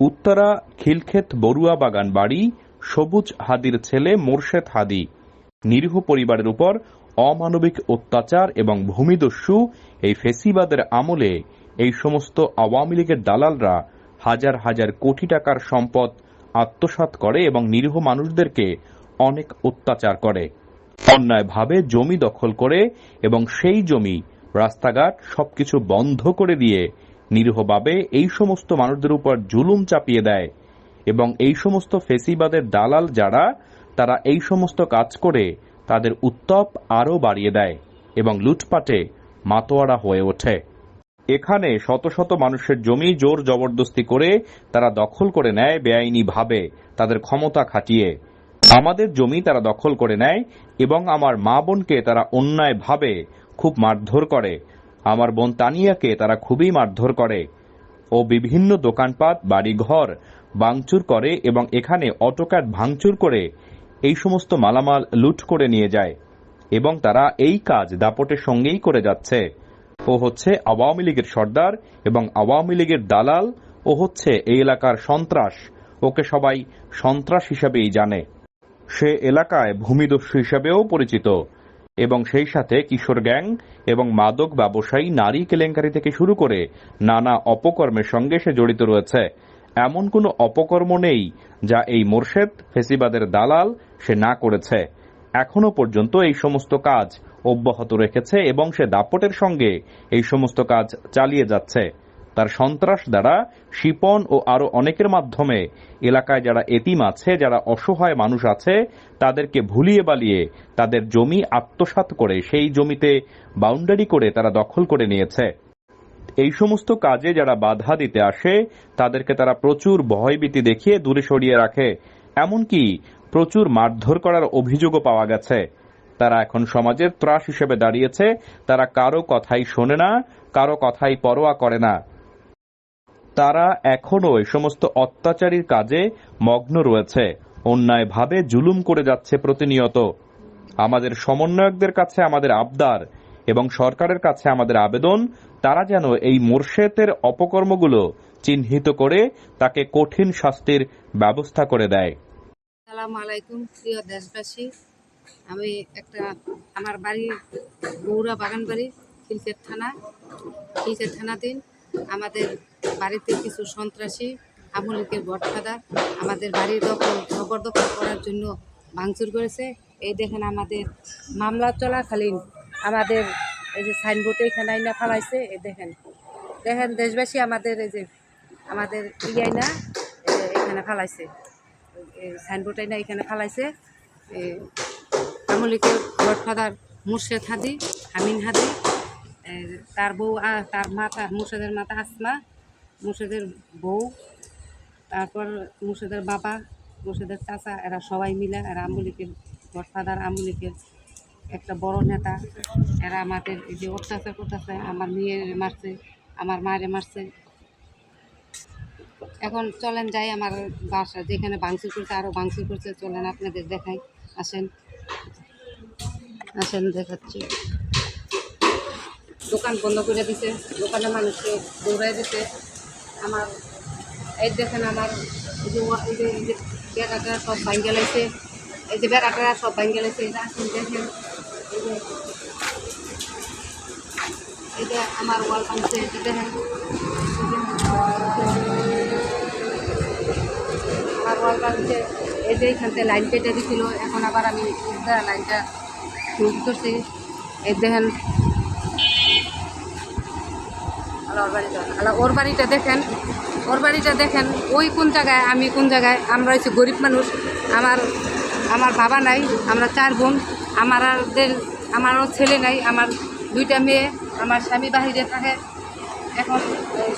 উত্তরা, খিলক্ষেত, বড়ুয়া বাগান বাড়ি, সবুজ হাদির ছেলে মোরশেদ হাদি। নিরীহ পরিবারের উপর অমানবিক অত্যাচার এবং ভূমিদস্যু এই ফেসিবাদের আমলে এই সমস্ত আওয়ামী লীগের দালালরা হাজার হাজার কোটি টাকার সম্পদ আত্মসাৎ করে এবং নিরীহ মানুষদেরকে অনেক অত্যাচার করে। অন্যায়ভাবে জমি দখল করে এবং সেই জমি রাস্তাঘাট সবকিছু বন্ধ করে দিয়ে নিরীহভাবে এই সমস্ত মানুষদের উপর জুলুম চাপিয়ে দেয় এবং এই সমস্ত ফেসিবাদের দালাল যারা, তারা এই সমস্ত কাজ করে তাদের উত্তপ আরও বাড়িয়ে দেয় এবং লুটপাটে মাতোয়ারা হয়ে ওঠে। এখানে শত শত মানুষের জমি জোর জবরদস্তি করে তারা দখল করে নেয় বেআইনি ভাবে তাদের ক্ষমতা খাটিয়ে। আমাদের জমি তারা দখল করে নেয় এবং আমার মা বোনকে তারা অন্যায়ভাবে খুব মারধর করে। আমার বোন তানিয়াকে তারা খুবই মারধর করে ও বিভিন্ন দোকানপাট, বাড়িঘর ভাঙচুর করে এবং এখানে অটোকাট ভাঙচুর করে এই সমস্ত মালামাল লুট করে নিয়ে যায় এবং তারা এই কাজ দাপটের সঙ্গেই করে যাচ্ছে। ও হচ্ছে আওয়ামী লীগের সর্দার এবং আওয়ামী লীগের দালাল। ও হচ্ছে এই এলাকার সন্ত্রাস। ওকে সবাই সন্ত্রাস হিসাবেই জানে। সে এলাকায় ভূমিদস্যু হিসাবেও পরিচিত। এবং সেই সাথে কিশোর গ্যাং এবং মাদক ব্যবসায়ী নারী কেলেঙ্কারি থেকে শুরু করে নানা অপকর্মের সঙ্গে সে জড়িত রয়েছে। এমন কোনো অপকর্ম নেই যা এই মোর্শেদ ফেসিবাদের দালাল সে না করেছে। এখনও পর্যন্ত এই সমস্ত কাজ অব্যাহত রেখেছে এবং সে দাপটের সঙ্গে এই সমস্ত কাজ চালিয়ে যাচ্ছে। তার সন্ত্রাস দ্বারা শিপন ও আরও অনেকের মাধ্যমে এলাকায় যারা এতিম আছে, যারা অসহায় মানুষ আছে, তাদেরকে ভুলিয়ে বালিয়ে তাদের জমি আত্মসাৎ করে, সেই জমিতে বাউন্ডারি করে তারা দখল করে নিয়েছে। এই সমস্ত কাজে যারা বাধা দিতে আসে, তাদেরকে তারা প্রচুর ভয়ভীতি দেখিয়ে দূরে সরিয়ে রাখে। এমনকি প্রচুর মারধর করার অভিযোগও পাওয়া গেছে। তারা এখন সমাজের ত্রাস হিসেবে দাঁড়িয়েছে। তারা কারও কথাই শোনে না, কারও কথাই পরোয়া করে না। তারা এখনও এই সমস্ত অত্যাচারীর কাজে মগ্ন রয়েছে। অন্যায়ভাবে জুলুম করে যাচ্ছে প্রতিনিয়ত। আমাদের সমন্বয়কদের কাছে আমাদের আবদার এবং সরকারের কাছে আমাদের আবেদন, তারা যেন এই মোর্শেতের অপকর্মগুলো চিহ্নিত করে তাকে কঠিন শাস্তির ব্যবস্থা করে দেয়। সালাম আলাইকুম, প্রিয় দেশবাসী। আমি একটা, আমার বাড়ি গৌরা বাগান বাড়ি থানা। খিলকের আমাদের বাড়িতে কিছু সন্ত্রাসী আমলিকের গডফাদার আমাদের বাড়ির দখল জবরদখল করার জন্য ভাঙচুর করেছে। এই দেখেন আমাদের মামলা চলাকালীন আমাদের এই যে সাইনবোর্ডে এখানে আইনা ফালাইছে, এই দেখেন। দেখেন, দেশবাসী আমাদের এই যে আমাদের ইয়াই না এই যে এখানে ফালাইছে। সাইনবোর্ড না এখানে ফালাইছে। আমলিকের গডফাদার মুর্শেদ হাদি, হামিন হাদি তার বউ তার মাতা, মুর্শেদের মাতা আসমা মুর্শেদের বউ, তারপর মুর্শেদের বাবা, মুর্শেদের চাচা, এরা সবাই মিলে, এরা আমলিকের গডফাদার, আমলিকের একটা বড় নেতা। এরা আমাদের এই যে অত্যাচার করতেছে, আমার মেয়ের মারছে, আমার মায়ের মারছে। এখন চলেন যাই আমার বাসা, যেখানে ভাঙচুর করছে আরও ভাঙচুর করছে। চলেন আপনাদের দেখাই। আসেন। আসেন, দেখাচ্ছি। দোকান বন্ধ করে দিছে। দোকানে মানুষকে দৌড়াই দিছে। আমার এই দেখেন আমার এই যে ওয়া- এই যে এই যে বেড়াটা সব ভাঙ্গে লাইছে এই যে বেড়াটা সব ভাঙ্গে লাইছে এটা আসেন দেখেন। এই যে এই যে আমার ওয়াল ভাঙছে। এটা দেখেন। আমার ওয়াল ভাঙছে। এই যে এখান থেকে লাইন কেটে দিছিল। এখন আবার আমি উল্টা লাইনটা ঠিক করছি। এই দেখেন। ওর বাড়িটা দেখেন, ওর বাড়িটা দেখেন, ওই কোন জায়গায়, আমি কোন জায়গায়, আমরা হচ্ছে গরিব মানুষ, আমার আমার বাবা নাই, আমরা চার বোন আমাদের আমারও ছেলে নাই, আমার দুইটা মেয়ে, আমার স্বামী বাহিরে থাকে। এখন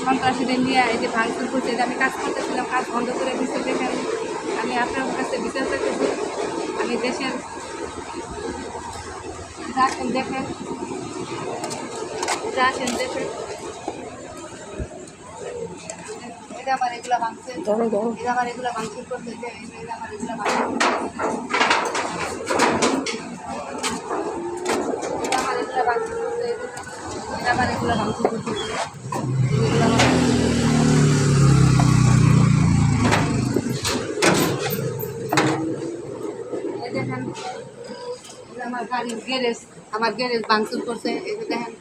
সন্ত্রাসীদের নিয়ে এই যে ভাঙচুর করছে, যে আমি কাজ করতেছিলাম, কাজ বন্ধ করে দিচ্ছি দেখেন আমি আপনার কাছে বিচার চাইতেছি। আমি দেশের দেখেন দেখেন দেখেন দেখেন। যে আবার এগুলো ভাঙছে। এরা আবার এগুলো ভাঙচুর করতেছে এরা আবার এগুলো ভাঙচুর করতেছে এরা আবার এগুলো ভাঙচুর করতেছে আমার গ্যারেজ আমার গ্যারেজ ভাঙচুর করছে। এই দেখেন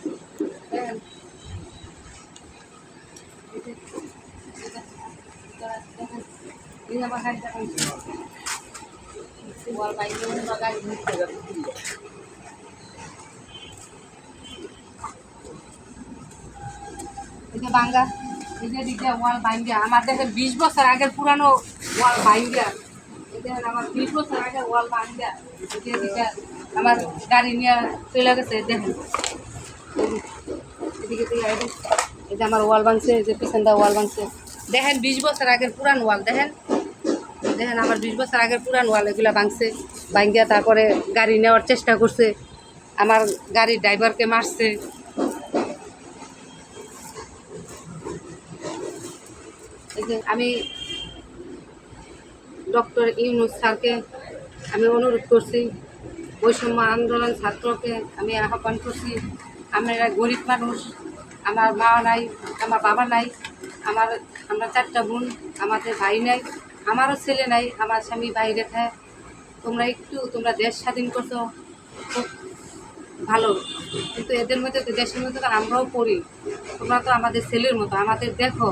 এই যে আমার গাড়িটা ভাঙচুর। ওয়াল বাইরে অন্য গাড়ি ঢুকতে যাবে। এই যে বাঙ্গা এই যে দিকে ওয়াল বাইঙ্গা আমার দেখেন বিশ বছর আগের পুরানো ওয়াল বাইঙ্গা এই দেখেন আমার বিশ বছর আগের ওয়াল বাইঙ্গা এই যে এদিকে আমার গাড়ি নিয়ে চলে গেছে দেখেন এই যে, এদিকে দিয়ে এই যে, এই যে আমার ওয়াল ভাঙছে এই যে পিছনটা ওয়াল ভাঙছে দেখেন বিশ বছর আগের পুরান ওয়াল দেখেন দেখেন আমার বিশ বছর আগের পুরান ওয়াল, এগুলো ভাঙছে, ভাঙ্গিয়া তারপরে গাড়ি নেওয়ার চেষ্টা করছে। আমার গাড়ির ড্রাইভারকে মারছে। আমি ডক্টর ইউনুস স্যারকে আমি অনুরোধ করছি, বৈষম্য আন্দোলন ছাত্রকে আমি আহ্বান করছি, আমরা গরিব মানুষ, আমার মা নাই, আমার বাবা নাই, আমার, আমরা চারটা বোন, আমাদের ভাই নাই। আমারও ছেলে নাই, আমার স্বামী বাইরে থাকে। তোমরা একটু, তোমরা দেশ স্বাধীন করছ, খুব ভালো। কিন্তু এদের মধ্যে তো দেশের মধ্যে তো আমরাও পড়ি। তোমরা তো আমাদের ছেলের মতো, আমাদের দেখো,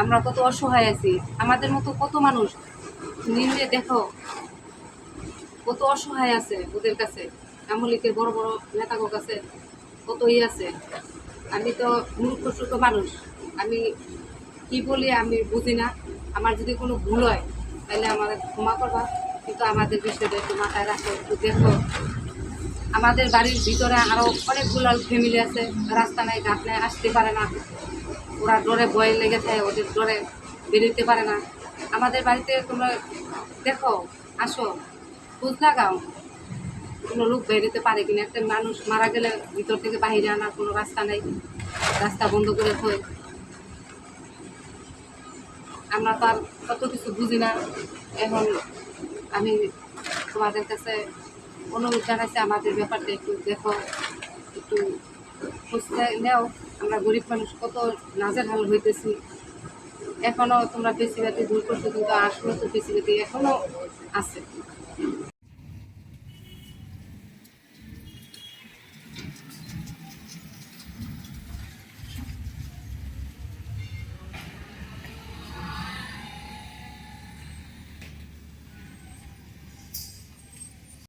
আমরা কত অসহায় আছি, আমাদের মতো কত মানুষ নিম্নে দেখো, কত অসহায় আছে ওদের কাছে। আমলিকের বড় বড় নেতাগো কাছে কত ই আছে। আমি তো মূর্খ মানুষ। আমি কি বলি আমি বুঝি না। আমার যদি কোনো ভুল হয়, তাহলে আমাদের ক্ষমা করবা। কিন্তু আমাদের বিষয়টা একটু মাথায় রাখো, একটু দেখো। আমাদের বাড়ির ভিতরে আরও অনেকগুলো ফ্যামিলি আছে, রাস্তা নাই, ঘাট নাই, আসতে পারে না। ওরা ডরে ভয় লেগে থাকে, ওদের ডরে বেরোতে পারে না। আমাদের বাড়িতে তোমরা দেখো, আসো, খোঁজ লাগাও। কোনো লোক বেরোতে পারে কিনা, একটা মানুষ মারা গেলে ভিতর থেকে বাইরে আনার কোনো রাস্তা নেই। রাস্তা বন্ধ করে থই আমরা তো আর কত কিছু বুঝি না। এখন আমি তোমাদের কাছে অনুরোধ জানাইছি আমাদের ব্যাপারটা একটু দেখো, একটু খুঁজতে নেও। আমরা গরিব মানুষ, কত নাজের হাল হইতেছি। এখনও তোমরা বেশিবাতি দূর করছ, কিন্তু আসলে তো বেশিবাতি এখনও আছে।